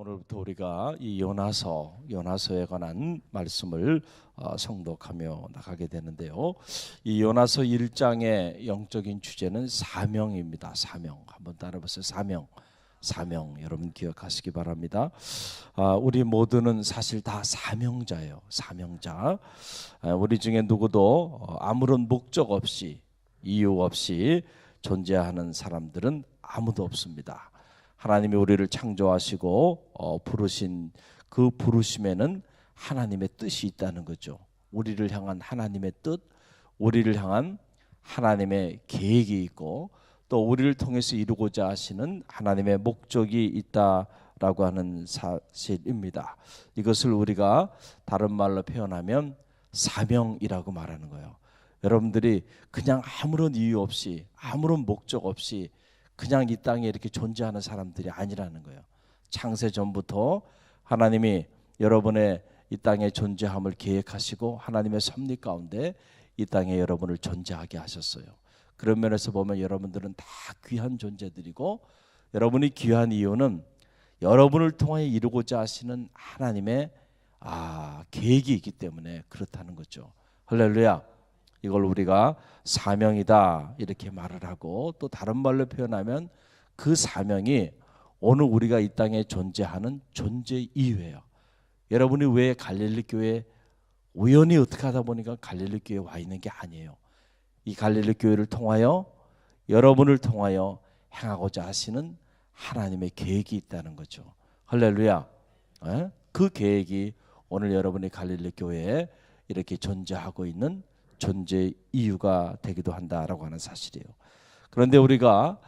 오늘부터 우리가 이 요나서 요나서에 관한 말씀을 어, 성독하며 나가게 되는데요. 이 요나서 1장의 영적인 주제는 사명입니다. 사명. 한번 따라보세요. 사명. 사명 여러분 기억하시기 바랍니다. 아, 우리 모두는 사실 다 사명자예요. 사명자. 아, 우리 중에 누구도 어, 아무런 목적 없이 이유 없이 존재하는 사람들은 아무도 없습니다. 하나님이 우리를 창조하시고 어, 부르신 그 부르심에는 하나님의 뜻이 있다는 거죠. 우리를 향한 하나님의 뜻, 우리를 향한 하나님의 계획이 있고 또 우리를 통해서 이루고자 하시는 하나님의 목적이 있다라고 하는 사실입니다. 이것을 우리가 다른 말로 표현하면 사명이라고 말하는 거예요. 여러분들이 그냥 아무런 이유 없이 아무런 목적 없이 그냥 이 땅에 이렇게 존재하는 사람들이 아니라는 거예요. 창세 전부터 하나님이 여러분의 이 땅의 존재함을 계획하시고 하나님의 섭리 가운데 이 땅에 여러분을 존재하게 하셨어요. 그런 면에서 보면 여러분들은 다 귀한 존재들이고 여러분이 귀한 이유는 여러분을 통해 이루고자 하시는 하나님의 아, 계획이 있기 때문에 그렇다는 거죠. 할렐루야. 이걸 우리가 사명이다 이렇게 말을 하고 또 다른 말로 표현하면 그 사명이 오늘 우리가 이 땅에 존재하는 존재 이유예요. 여러분이 왜 갈릴리 교회 우연히 어떻게 하다 보니까 갈릴리 교회 와 있는 게 아니에요. 이 갈릴리 교회를 통하여 여러분을 통하여 행하고자 하시는 하나님의 계획이 있다는 거죠. 할렐루야. 그 계획이 오늘 여러분이 갈릴리 교회에 이렇게 존재하고 있는 존재 이유가 되기도 한다라고 하는 사실이에요. 그런데 우리가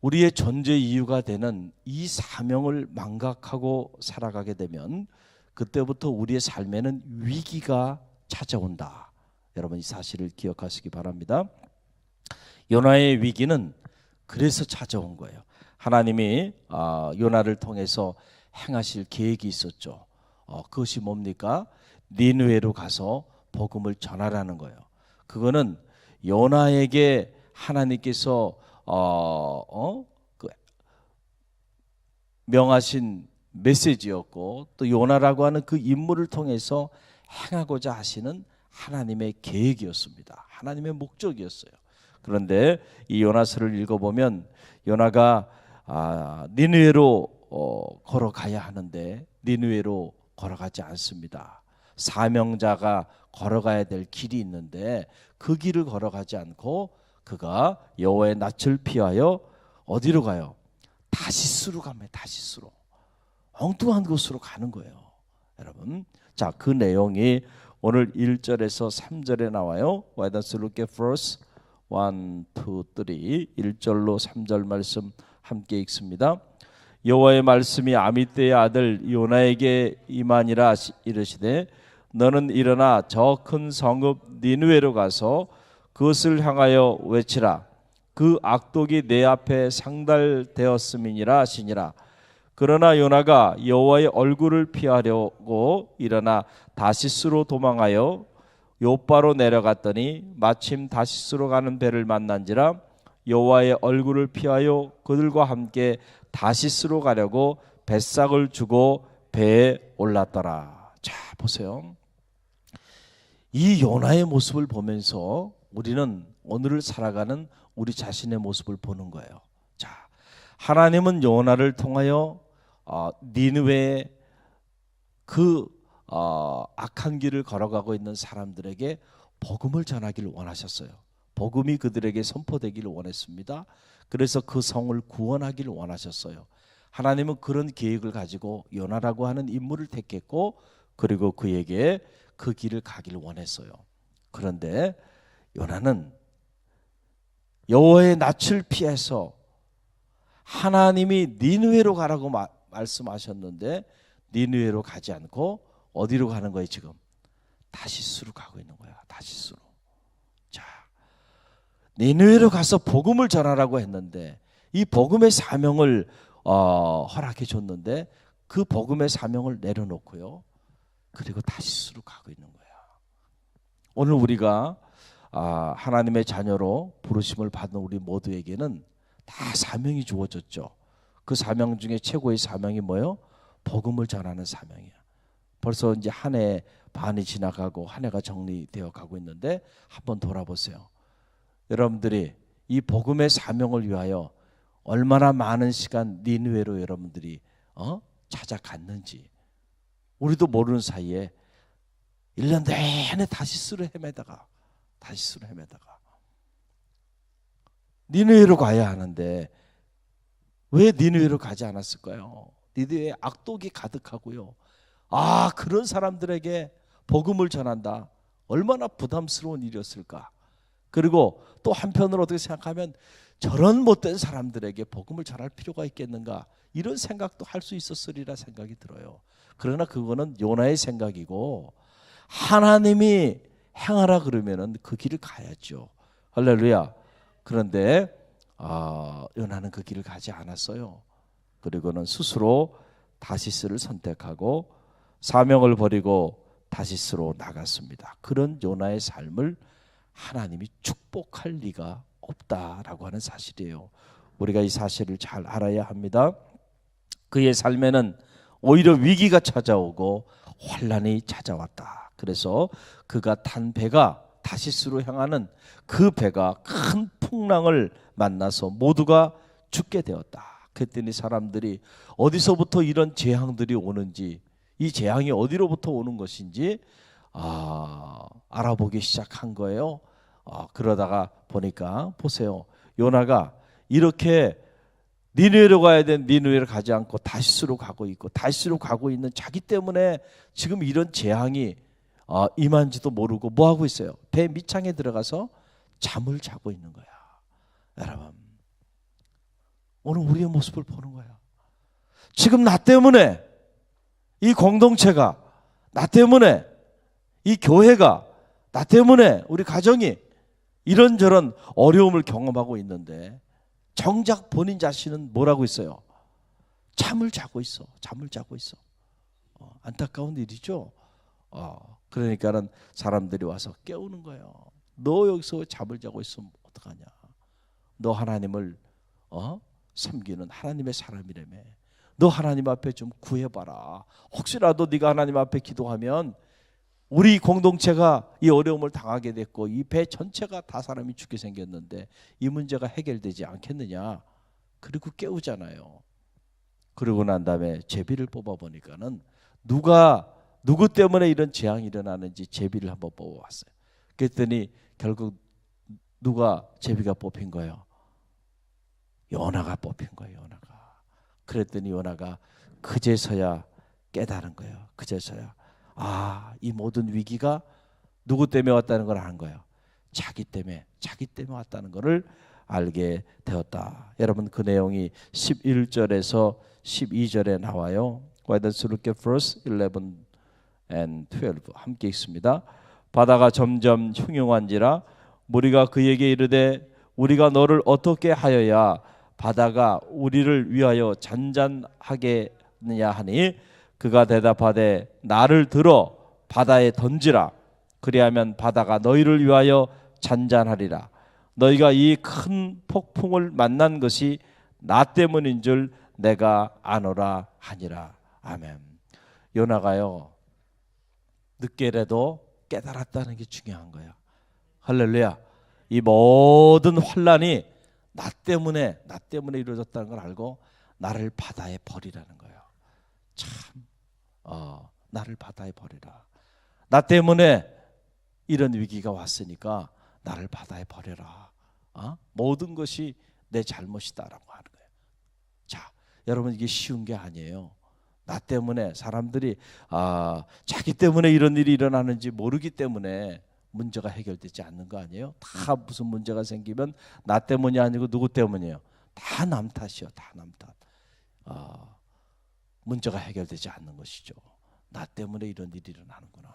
우리의 존재 이유가 되는 이 사명을 망각하고 살아가게 되면 그때부터 우리의 삶에는 위기가 찾아온다. 여러분 이 사실을 기억하시기 바랍니다. 요나의 위기는 그래서 찾아온 거예요. 하나님이 아, 요나를 통해서 행하실 계획이 있었죠. 어, 그것이 뭡니까? 니누에로 가서 복음을 전하라는 거예요. 그거는 요나에게 하나님께서 어, 어? 그 명하신 메시지였고 또 요나라고 하는 그 인물을 통해서 행하고자 하시는 하나님의 계획이었습니다. 하나님의 목적이었어요. 그런데 이 요나서를 읽어보면 요나가 아, 니누에로 어, 걸어가야 하는데 니누에로 걸어가지 않습니다. 사명자가 걸어가야 될 길이 있는데 그 길을 걸어가지 않고 그가 여호와의 낯을 피하여 어디로 가요? 다시스로 갑니다. 다시스로. 엉뚱한 곳으로 가는 거예요. 여러분. 자, 그 내용이 오늘 1절에서 3절에 나와요. Why don't look at verse 1, 2, 3 1절로 3절 말씀 함께 읽습니다. 여호와의 말씀이 아미떼의 아들 요나에게 임하니라 이르시되 너는 일어나 저 큰 성읍 니누에로 가서 그것을 향하여 외치라. 그 악독이 내 앞에 상달되었음이니라 하시니라. 그러나 요나가 여호와의 얼굴을 피하려고 일어나 다시스로 도망하여 요바로 내려갔더니 마침 다시스로 가는 배를 만난지라 여호와의 얼굴을 피하여 그들과 함께 다시스로 가려고 뱃삭을 주고 배에 올랐더라. 자, 보세요. 이 요나의 모습을 보면서 우리는 오늘을 살아가는 우리 자신의 모습을 보는 거예요. 자, 하나님은 요나를 통하여 어, 니느웨의 그 어, 악한 길을 걸어가고 있는 사람들에게 복음을 전하기를 원하셨어요. 복음이 그들에게 선포되기를 원했습니다. 그래서 그 성을 구원하기를 원하셨어요. 하나님은 그런 계획을 가지고 요나라고 하는 인물을 택했고 그리고 그에게 그 길을 가기를 원했어요. 그런데 요나는 여호와의 낯을 피해서 하나님이 니누에로 가라고 마, 말씀하셨는데 니누에로 가지 않고 어디로 가는 거예요 지금? 다시스로 가고 있는 거야. 다시스로. 자, 니누에로 가서 복음을 전하라고 했는데 이 복음의 사명을 어, 허락해 줬는데 그 복음의 사명을 내려놓고요. 그리고 다시스로 가고 있는 거야. 오늘 우리가 아, 하나님의 자녀로 부르심을 받은 우리 모두에게는 다 사명이 주어졌죠. 그 사명 중에 최고의 사명이 뭐요? 복음을 전하는 사명이야. 벌써 이제 한 해 반이 지나가고 한 해가 정리되어 가고 있는데 한번 돌아보세요. 여러분들이 이 복음의 사명을 위하여 얼마나 많은 시간 니누에로 여러분들이 어? 찾아갔는지 우리도 모르는 사이에 1년 내내 다시스로 헤매다가 다시스로 헤매다가 니누에로 가야 하는데 왜 니누에로 가지 않았을까요? 니누에 악독이 가득하고요. 아 그런 사람들에게 복음을 전한다. 얼마나 부담스러운 일이었을까. 그리고 또 한편으로 어떻게 생각하면 저런 못된 사람들에게 복음을 전할 필요가 있겠는가 이런 생각도 할 수 있었으리라 생각이 들어요. 그러나 그거는 요나의 생각이고 하나님이 행하라 그러면은 그 길을 가야죠. 할렐루야. 그런데 아, 요나는 그 길을 가지 않았어요. 그리고는 스스로 다시스를 선택하고 사명을 버리고 다시스로 나갔습니다. 그런 요나의 삶을 하나님이 축복할 리가 없다라고 하는 사실이에요. 우리가 이 사실을 잘 알아야 합니다. 그의 삶에는 오히려 위기가 찾아오고 환란이 찾아왔다. 그래서 그가 탄 배가 다시스로 향하는 그 배가 큰 풍랑을 만나서 모두가 죽게 되었다. 그랬더니 사람들이 어디서부터 이런 재앙들이 오는지 이 재앙이 어디로부터 오는 것인지 아, 알아보기 시작한 거예요. 아, 그러다가 보니까 보세요. 요나가 이렇게 니누에로 가야 된 니누에를 가지 않고 다시스로 가고 있고 다시스로 가고 있는 자기 때문에 지금 이런 재앙이 어, 임한지도 모르고 뭐 하고 있어요? 배 밑창에 들어가서 잠을 자고 있는 거야. 여러분, 오늘 우리의 모습을 보는 거야. 지금 나 때문에 이 공동체가 나 때문에 이 교회가 나 때문에 우리 가정이 이런저런 어려움을 경험하고 있는데 정작 본인 자신은 뭐라고 있어요? 잠을 자고 있어. 잠을 자고 있어. 어, 안타까운 일이죠. 어, 그러니까는 사람들이 와서 깨우는 거예요. 너 여기서 잠을 자고 있으면 어떡하냐? 너 하나님을 어? 섬기는 하나님의 사람이라며. 너 하나님 앞에 좀 구해봐라. 혹시라도 네가 하나님 앞에 기도하면 우리 공동체가 이 어려움을 당하게 됐고 이 배 전체가 다 사람이 죽게 생겼는데 이 문제가 해결되지 않겠느냐. 그리고 깨우잖아요. 그러고 난 다음에 제비를 뽑아 보니까는 누가 누구 때문에 이런 재앙이 일어나는지 제비를 한번 뽑아 봤어요. 그랬더니 결국 누가 제비가 뽑힌 거예요. 요나가 뽑힌 거예요. 요나가. 그랬더니 요나가 그제서야 깨달은 거예요. 그제서야 아, 이 모든 위기가 누구 때문에 왔다는 걸 아는 거예요. 자기 때문에, 자기 때문에 왔다는 것을 알게 되었다. 여러분 그 내용이 11절에서 12절에 나와요. Why don't you look at verse 11 and 12 함께 읽습니다. 바다가 점점 흉흉한지라 무리가 그에게 이르되 우리가 너를 어떻게 하여야 바다가 우리를 위하여 잔잔하겠느냐 하니 그가 대답하되 나를 들어 바다에 던지라. 그리하면 바다가 너희를 위하여 잔잔하리라. 너희가 이 큰 폭풍을 만난 것이 나 때문인 줄 내가 아노라 하니라. 아멘. 요나가요 늦게라도 깨달았다는 게 중요한 거야 할렐루야. 이 모든 환란이 나 때문에 나 때문에 이루어졌다는 걸 알고 나를 바다에 버리라는 거예요. 참 어, 나를 바다에 버려라. 나 때문에 이런 위기가 왔으니까 나를 바다에 버려라. 어? 모든 것이 내 잘못이다라고 하는 거예요. 자, 여러분 이게 쉬운 게 아니에요. 나 때문에 사람들이 아, 자기 때문에 이런 일이 일어나는지 모르기 때문에 문제가 해결되지 않는 거 아니에요? 다 무슨 문제가 생기면 나 때문이 아니고 누구 때문이에요? 다 남 탓이요, 다 남 탓. 아, 문제가 해결되지 않는 것이죠. 나 때문에 이런 일이 일어나는구나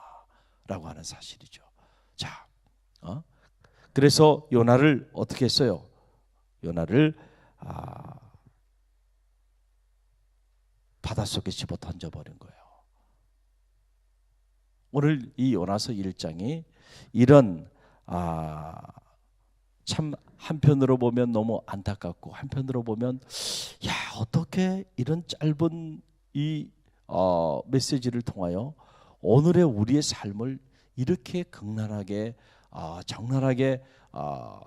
라고 하는 사실이죠. 자, 어? 그래서 요나를 어떻게 했어요? 요나를 아, 바닷속에 집어 던져버린 거예요. 오늘 이 요나서 1장이 이런 아, 참 한편으로 보면 너무 안타깝고 한편으로 보면 야 어떻게 이런 짧은 이 어, 메시지를 통하여 오늘의 우리의 삶을 이렇게 극란하게 어, 적나라하게 어,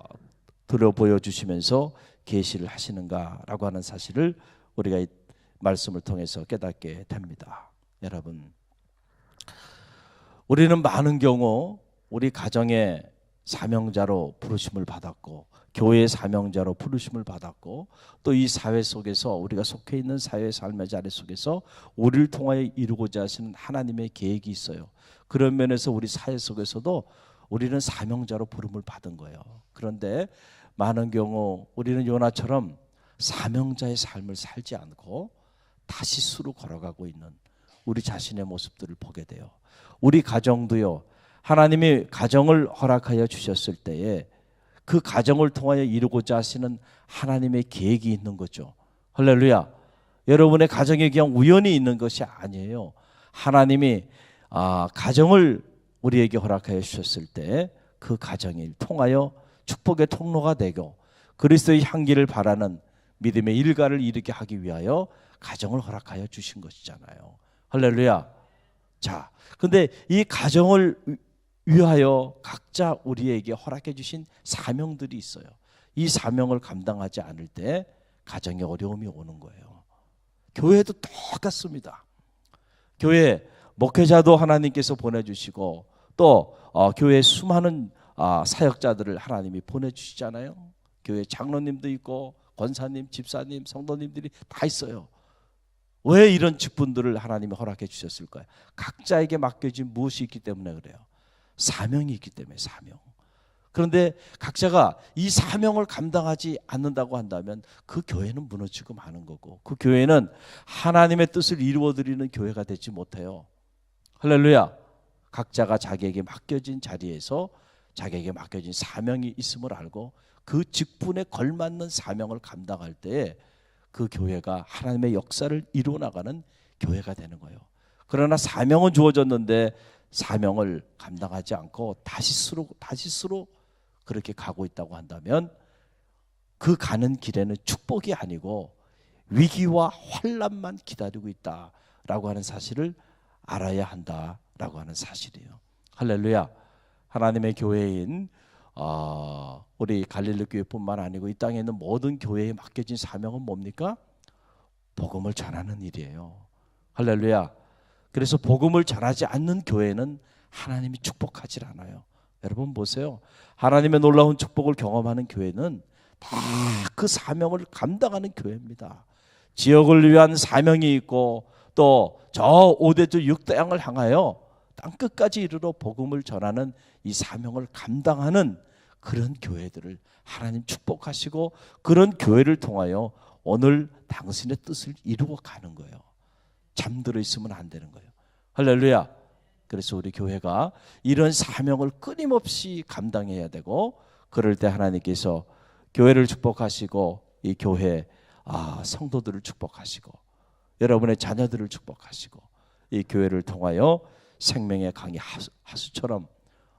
들어 보여주시면서 계시를 하시는가라고 하는 사실을 우리가 이 말씀을 통해서 깨닫게 됩니다. 여러분, 우리는 많은 경우 우리 가정의 사명자로 부르심을 받았고 교회의 사명자로 부르심을 받았고 또 이 사회 속에서 우리가 속해 있는 사회 삶의 자리 속에서 우리를 통하여 이루고자 하시는 하나님의 계획이 있어요. 그런 면에서 우리 사회 속에서도 우리는 사명자로 부름을 받은 거예요. 그런데 많은 경우 우리는 요나처럼 사명자의 삶을 살지 않고 다시 수로 걸어가고 있는 우리 자신의 모습들을 보게 돼요. 우리 가정도요. 하나님이 가정을 허락하여 주셨을 때에 그 가정을 통하여 이루고자 하시는 하나님의 계획이 있는 거죠. 할렐루야. 여러분의 가정에 그냥 우연히 있는 것이 아니에요. 하나님이 아, 가정을 우리에게 허락하여 주셨을 때 그 가정을 통하여 축복의 통로가 되고 그리스도의 향기를 바라는 믿음의 일가를 이루게 하기 위하여 가정을 허락하여 주신 것이잖아요. 할렐루야. 자, 근데 이 가정을 위하여 각자 우리에게 허락해 주신 사명들이 있어요. 이 사명을 감당하지 않을 때 가정에 어려움이 오는 거예요. 교회도 똑같습니다. 교회 목회자도 하나님께서 보내주시고 또 어, 교회 수많은 아, 사역자들을 하나님이 보내주시잖아요. 교회 장로님도 있고 권사님, 집사님, 성도님들이 다 있어요. 왜 이런 직분들을 하나님이 허락해 주셨을까요? 각자에게 맡겨진 무엇이 있기 때문에 그래요. 사명이 있기 때문에 사명. 그런데 각자가 이 사명을 감당하지 않는다고 한다면 그 교회는 무너지고 마는 거고 그 교회는 하나님의 뜻을 이루어 드리는 교회가 되지 못해요. 할렐루야. 각자가 자기에게 맡겨진 자리에서 자기에게 맡겨진 사명이 있음을 알고 그 직분에 걸맞는 사명을 감당할 때에 그 교회가 하나님의 역사를 이루어 나가는 교회가 되는 거예요. 그러나 사명은 주어졌는데 사명을 감당하지 않고 다시 스로 다시 스로 그렇게 가고 있다고 한다면 그 가는 길에는 축복이 아니고 위기와 환란만 기다리고 있다라고 하는 사실을 알아야 한다라고 하는 사실이에요. 할렐루야. 하나님의 교회인 어, 우리 갈릴리 교회뿐만 아니고 이 땅에 있는 모든 교회에 맡겨진 사명은 뭡니까? 복음을 전하는 일이에요. 할렐루야. 그래서 복음을 전하지 않는 교회는 하나님이 축복하지 않아요. 여러분 보세요. 하나님의 놀라운 축복을 경험하는 교회는 다 그 사명을 감당하는 교회입니다. 지역을 위한 사명이 있고 또저 5대주 6대양을 향하여 땅 끝까지 이르러 복음을 전하는 이 사명을 감당하는 그런 교회들을 하나님 축복하시고 그런 교회를 통하여 오늘 당신의 뜻을 이루어 가는 거예요. 잠들어 있으면 안 되는 거예요. 할렐루야. 그래서 우리 교회가 이런 사명을 끊임없이 감당해야 되고 그럴 때 하나님께서 교회를 축복하시고 이 교회 아 성도들을 축복하시고 여러분의 자녀들을 축복하시고 이 교회를 통하여 생명의 강이 하수, 처럼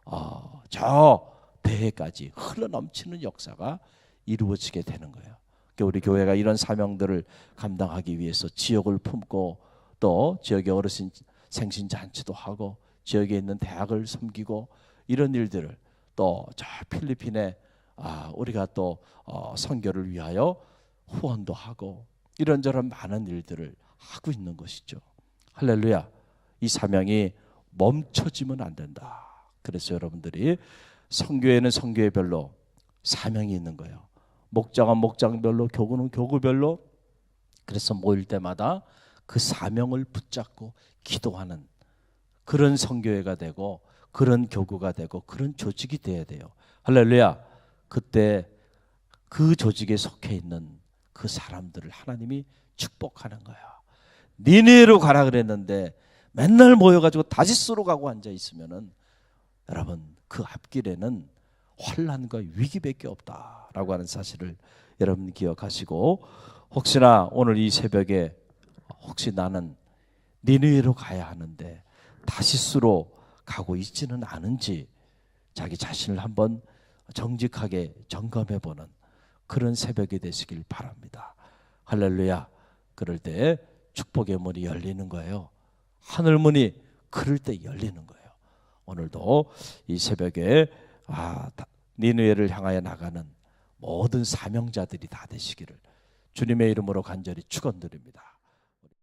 어, 저 대해까지 흘러넘치는 역사가 이루어지게 되는 거예요. 그러니까 우리 교회가 이런 사명들을 감당하기 위해서 지역을 품고 또 지역의 어르신 생신 잔치도 하고 지역에 있는 대학을 섬기고 이런 일들을 또 저 필리핀에 아, 우리가 또 어, 선교를 위하여 후원도 하고 이런저런 많은 일들을 하고 있는 것이죠. 할렐루야. 이 사명이 멈춰지면 안 된다. 그래서 여러분들이 성교회는 성교회별로 사명이 있는 거예요. 목장은 목장별로, 교구는 교구별로. 그래서 모일 때마다 그 사명을 붙잡고 기도하는 그런 성교회가 되고 그런 교구가 되고 그런 조직이 돼야 돼요. 할렐루야. 그때 그 조직에 속해 있는 그 사람들을 하나님이 축복하는 거야. 니네로 가라 그랬는데 맨날 모여가지고 다시스로 가고 앉아 있으면은 여러분 그 앞길에는 환란과 위기밖에 없다라고 하는 사실을 여러분 기억하시고 혹시나 오늘 이 새벽에 혹시 나는 니느웨로 가야 하는데 다시스로 가고 있지는 않은지 자기 자신을 한번 정직하게 점검해 보는 그런 새벽이 되시길 바랍니다. 할렐루야. 그럴 때 축복의 문이 열리는 거예요. 하늘 문이 그럴 때 열리는 거예요. 오늘도 이 새벽에 아 니누에를 향하여 나가는 모든 사명자들이 다 되시기를 주님의 이름으로 간절히 축원드립니다.